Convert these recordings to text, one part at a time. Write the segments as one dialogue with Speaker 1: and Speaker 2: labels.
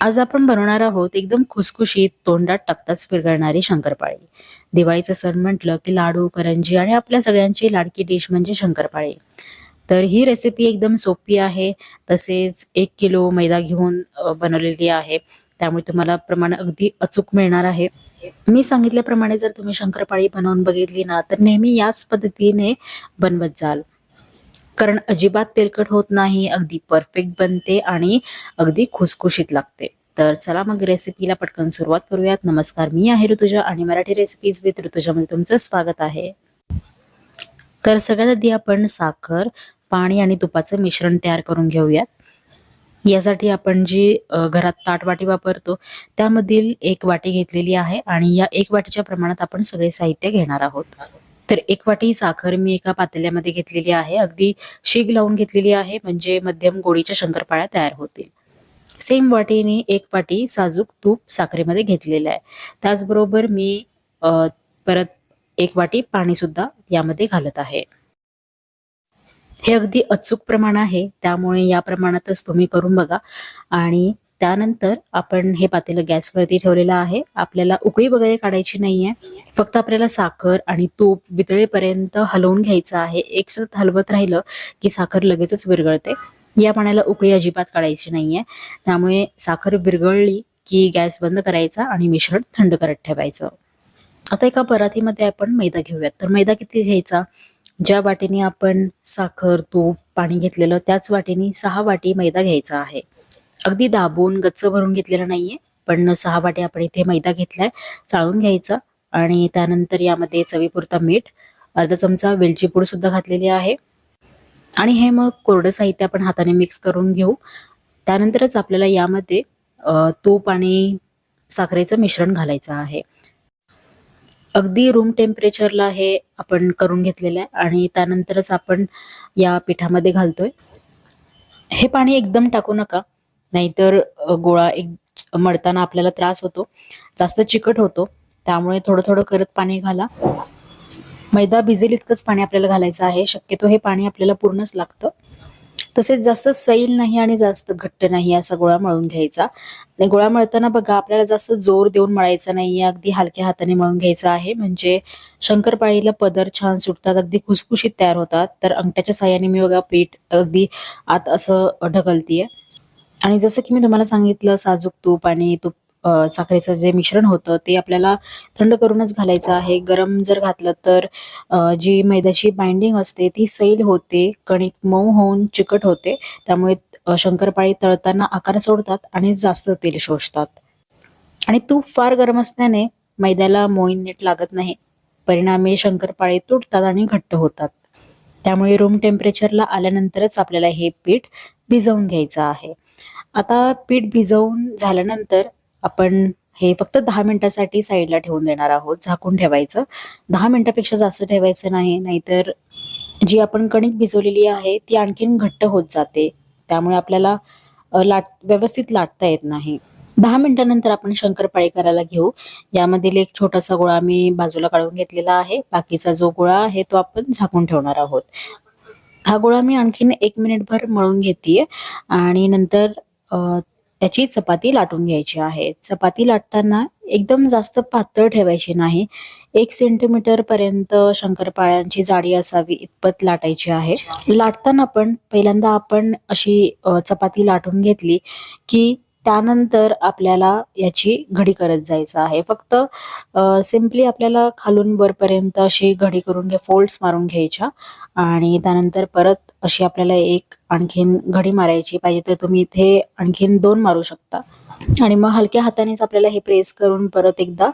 Speaker 1: आज आपण बनवणार आहोत एकदम खुसखुशीत तोंडात टाकताच विरघळणारी शंकरपाळी. दिवाळीचं सण म्हटलं की लाडू करंजी आणि आपल्या सगळ्यांची लाडकी डिश म्हणजे शंकरपाळी. तर ही रेसिपी एकदम सोपी आहे. तसेच एक किलो मैदा घेऊन बनवलेली आहे. त्यामुळे तुम्हाला प्रमाण अगदी अचूक मिळणार आहे. मी सांगितल्याप्रमाणे जर तुम्ही शंकरपाळी बनवून बघितली ना तर नेहमी याच पद्धतीने बनवत जाल. कारण अजिबात तेलकट होत नाही अगदी परफेक्ट बनते आणि अगदी खुसखुशीत लागते. तर चला मग रेसिपीला पटकन सुरुवात करूयात. नमस्कार मी आहे ऋतुजा आणि मराठी रेसिपीज विथ ऋतुजामध्ये तुमचं स्वागत आहे. तर सगळ्यात आधी आपण साखर पाणी आणि तुपाचं मिश्रण तयार करून घेऊयात. यासाठी आपण जी घरात घरात ताटवाटी वापरतो त्यामधील एक वाटी घेतलेली आहे आणि या एक वाटीच्या प्रमाणात आपण सगळे साहित्य घेणार आहोत. तर एक वाटी साखर मी एका पातेल्यामध्ये घेतलेली आहे. अगदी शीग लावून घेतलेली आहे म्हणजे मध्यम गोडीच्या शंकरपाळ्या तयार होतील. सेम वाटीने एक वाटी साजूक तूप साखरेमध्ये घेतलेलं आहे. त्याचबरोबर मी परत एक वाटी पाणी सुद्धा यामध्ये घालत आहे. हे अगदी अचूक प्रमाण आहे. त्यामुळे या प्रमाणातच तुम्ही करून बघा. आणि त्यानंतर आपण हे पातेलं गॅसवरती ठेवलेलं आहे. आपल्याला उकळी वगैरे काढायची नाहीये. फक्त आपल्याला साखर आणि तूप वितळेपर्यंत हलवून घ्यायचं आहे. एक सतत हलवत राहिलं की साखर लगेचच विरघळते. या पाण्याला उकळी अजिबात काढायची नाहीये. त्यामुळे साखर विरघळली की गॅस बंद करायचा आणि मिश्रण थंड करत ठेवायचं. आता एका परातीमध्ये आपण मैदा घेऊयात. तर मैदा किती घ्यायचा? ज्या वाटीने आपण साखर तूप पाणी घेतलेलं त्याच वाटीने सहा वाटी मैदा घ्यायचा आहे. अगदी दाबून गच्च भरून घेतलेलं नाहीये. पण सहा वाटे आपण इथे मैदा घेतलाय. चाळून घ्यायचा आणि त्यानंतर यामध्ये चवीपुरता मीठ अर्धा चमचा वेलची पूड सुद्धा घातलेली आहे. आणि हे मग कोरडं साहित्य आपण हाताने मिक्स करून घेऊ. त्यानंतरच आपल्याला यामध्ये तूप आणि साखरेचं मिश्रण घालायचं आहे. अगदी रूम टेम्परेचरला हे आपण करून घेतलेलं आहे आणि त्यानंतरच आपण या पिठामध्ये घालतोय. हे पाणी एकदम टाकू नका. नाहीतर गोळा एक मळताना आपल्याला त्रास होतो. जास्त चिकट होतो. त्यामुळे थोडं थोडं करत पाणी घाला. मैदा भिजेल इतकंच पाणी आपल्याला घालायचं आहे. शक्यतो हे पाणी आपल्याला पूर्णच लागतं. तसेच जास्त सैल नाही आणि जास्त घट्ट नाही असा गोळा मळून घ्यायचा. आणि गोळा मळताना बघा आपल्याला जास्त जोर देऊन मळायचा नाहीये अगदी हलक्या हाताने मळून घ्यायचा आहे. म्हणजे शंकरपाळीला पदर छान सुटतात. अगदी खुसखुशीत तयार होतात. तर अंगठ्याच्या साह्याने मी बघा पीठ अगदी आत असं ढकलतीये. आणि जसं की मी तुम्हाला सांगितलं साजूक तूप आणि तूप साखरेचं जे मिश्रण होतं ते आपल्याला थंड करूनच घालायचं आहे. गरम जर घातलं तर जी मैद्याची बाइंडिंग असते ती सैल होते कणिक मऊ होऊन चिकट होते. त्यामुळे शंकरपाळी तळताना आकार सोडतात आणि जास्त तेल शोषतात. आणि तूप फार गरम असल्याने मैद्याला मोईन नीट लागत नाही. परिणामी शंकरपाळी तुटतात आणि घट्ट होतात. त्यामुळे रूम टेम्परेचरला आल्यानंतरच आपल्याला हे पीठ भिजवून घ्यायचं आहे. आता पीठ भिजवून झाल्यानंतर आपण हे फक्त दहा मिनिटासाठी साईडला ठेवून देणार आहोत. झाकून ठेवायचं. दहा मिनिटापेक्षा जास्त ठेवायचं नाही. नाहीतर जी आपण कणिक भिजवलेली आहे ती आणखीन घट्ट होत जाते. त्यामुळे आपल्याला लाट व्यवस्थित लाटता येत नाही. दहा मिनिटानंतर आपण शंकरपाळी करायला घेऊ. यामधील एक छोटासा गोळा मी बाजूला काढून घेतलेला आहे. बाकीचा जो गोळा आहे तो आपण झाकून ठेवणार आहोत. हा गोळा मी आणखीन एक मिनिटभर मळून घेतेय. आणि नंतर त्याची चपाती लाटून घ्यायची आहे. चपाती लाटताना एकदम जास्त पातळ ठेवायची नाही. एक सेंटीमीटर पर्यंत शंकरपाळ्यांची जाडी असावी इतपत लाटायची आहे. लाटताना पण पहिल्यांदा आपण अशी चपाती लाटून घेतली की त्यानंतर आपल्याला याची घडी करत जायचं आहे. फक्त सिम्पली आपल्याला खालून वरपर्यंत अशी घडी करून घ्या फोल्ड्स मारून घ्यायच्या आणि त्यानंतर परत अशी आपल्याला एक आणखीन घडी मारायची पाहिजे तर तुम्ही इथे आणखीन दोन मारू शकता. आणि मग हलक्या हातानेच आपल्याला हे प्रेस करून परत एकदा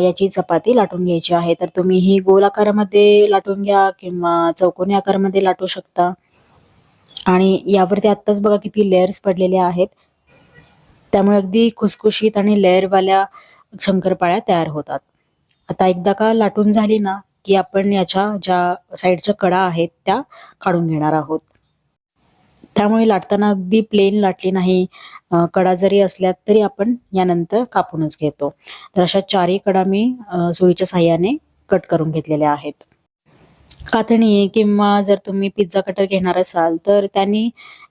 Speaker 1: याची चपाती लाटून घ्यायची आहे. तर तुम्ही ही गोल आकारामध्ये लाटून घ्या किंवा चौकोनी आकारामध्ये लाटू शकता. आणि यावरती आत्ताच बघा किती लेअर्स पडलेले आहेत. त्यामुळे अगदी खुसखुशीत आणि लेअरवाल्या शंकरपाळ्या तयार होतात. आता एकदा का लाटून झाली ना की आपण याच्या ज्या साईडच्या कडा आहेत त्या काढून घेणार आहोत. त्यामुळे लाटताना अगदी प्लेन लाटली नाही कडा जरी असल्या तरी आपण यानंतर कापूनच घेतो. तर अशा चारही कडा मी सुरीच्या साह्याने कट करून घेतलेल्या आहेत. कातणी किंवा जर तुम्ही पिझ्झा कटर घेणार असाल तर त्यांनी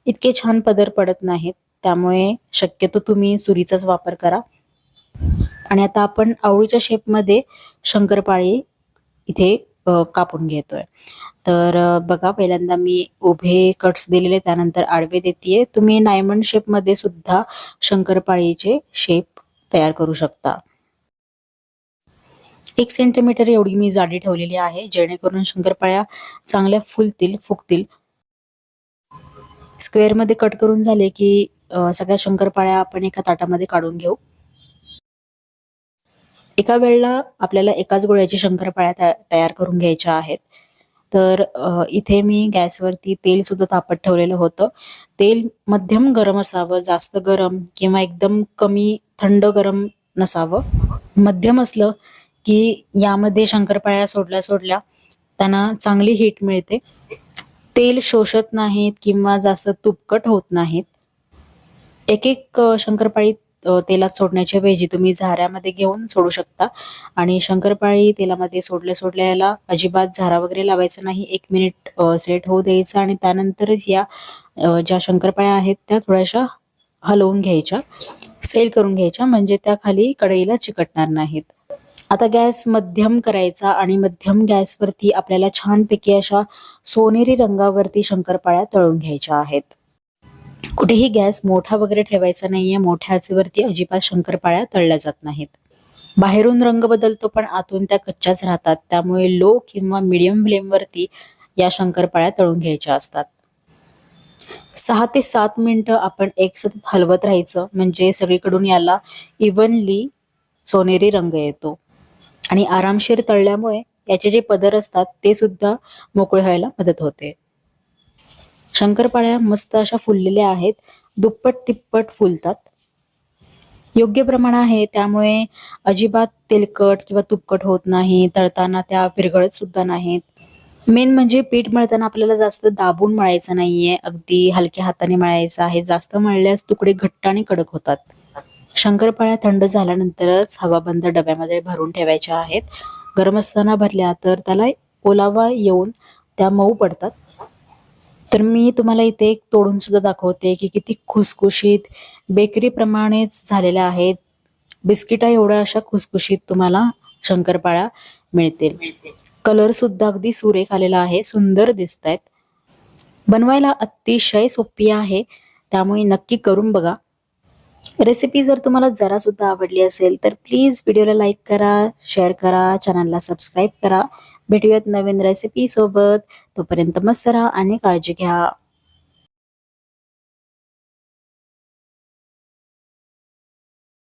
Speaker 1: इतके छान पदर पडत नाहीत. त्यामुळे शक्यतो तुम्ही सुरीचाच वापर करा. आणि आता आपण आवळीच्या शेपमध्ये शंकरपाळी इथे कापून घेतोय. तर बघा पहिल्यांदा मी उभे कट्स दिलेले त्यानंतर आडवे देते तुम्ही डायमंड शेपमध्ये सुद्धा शंकरपाळीचे शेप तयार करू शकता. एक सेंटीमीटर एवढी मी जाडी ठेवलेली आहे जेणेकरून शंकरपाळ्या चांगल्या फुलतील फुगतील. स्क्वेअरमध्ये कट करून झाले की सगळ्या शंकरपाळ्या आपण एका ताटामध्ये काढून घेऊ. एका वेळेला आपल्याला एकाच गोळ्याची शंकरपाळ्या तयार करून घ्यायच्या आहेत. तर इथे मी गॅसवरती तेल सुद्धा तापत ठेवलेलं होतं. तेल मध्यम गरम असावं जास्त गरम किंवा एकदम कमी थंड गरम नसावं. मध्यम असलं की यामध्ये शंकरपाळ्या सोडल्या सोडल्या त्यांना चांगली हीट मिळते. तेल शोषत नाहीत किंवा जास्त तुपकट होत नाहीत. एक एक शंकरपाळी तेलात सोडण्याच्या वेजी तुम्ही झाऱ्यामध्ये घेऊन सोडू शकता. आणि शंकरपाळी तेलामध्ये सोडल्या सोडल्या याला अजिबात झारा वगैरे लावायचा नाही. एक मिनिट सेट होऊ द्यायचा आणि त्यानंतरच या ज्या शंकरपाळ्या आहेत त्या थोड्याशा हलवून घ्यायच्या सेल करून घ्यायच्या म्हणजे त्या खाली कढईला चिकटणार नाहीत. आता गॅस मध्यम करायचा आणि मध्यम गॅसवरती आपल्याला छानपैकी अशा सोनेरी रंगावरती शंकरपाळ्या तळून घ्यायच्या आहेत. कुठेही गॅस मोठा वगैरे ठेवायचा नाहीये. मोठ्या आचेवरती अजिबात शंकरपाळ्या तळल्या जात नाहीत. बाहेरून रंग बदलतो पण आतून त्या कच्च्याच राहतात. त्यामुळे लो किंवा मिडियम फ्लेमवरती या शंकरपाळ्या तळून घ्यायच्या असतात. सहा ते सात मिनिटं आपण एक सतत हलवत राहायचं. म्हणजे सगळीकडून याला इव्हनली सोनेरी रंग येतो. आणि आरामशीर तळल्यामुळे याचे जे पदर असतात ते सुद्धा मोकळे व्हायला मदत होते. शंकरपाळ्या मस्त अशा फुललेल्या आहेत. दुप्पट तिप्पट फुलतात. योग्य प्रमाण आहे. त्यामुळे अजिबात तेलकट किंवा तुपकट होत नाही. तळताना त्या विरघळत सुद्धा नाहीत. मेन म्हणजे पीठ मळताना आपल्याला जास्त दाबून मळायचं नाहीये. अगदी हलक्या हाताने मळायचं आहे. जास्त मळल्यास तुकडे घट्ट आणि कडक होतात. शंकरपाळ्या थंड झाल्यानंतरच हवाबंद डब्यामध्ये भरून ठेवायच्या आहेत. गरम असताना भरल्या तर त्याला ओलावा येऊन त्या मऊ पडतात. तर मी तुम्हाला इथे एक तोडून सुद्धा दाखवते की किती खुसखुशीत बेकरी प्रमाणेच झालेल्या आहेत. बिस्किटा एवढ्या अशा खुसखुशीत तुम्हाला शंकरपाळ्या मिळतील. कलर सुद्धा अगदी सुरेख आलेला आहे सुंदर दिसत आहेत बनवायला अतिशय सोपी आहे त्यामुळे नक्की करून बघा. रेसिपी जर तुम्हाला जरा सुद्धा आवडली असेल तर प्लीज व्हिडिओला लाईक करा शेअर करा चॅनलला सबस्क्राईब करा. भेटूयात नवीन रेसिपी सोबत. तोपर्यंत मस्त राहा आणि काळजी घ्या.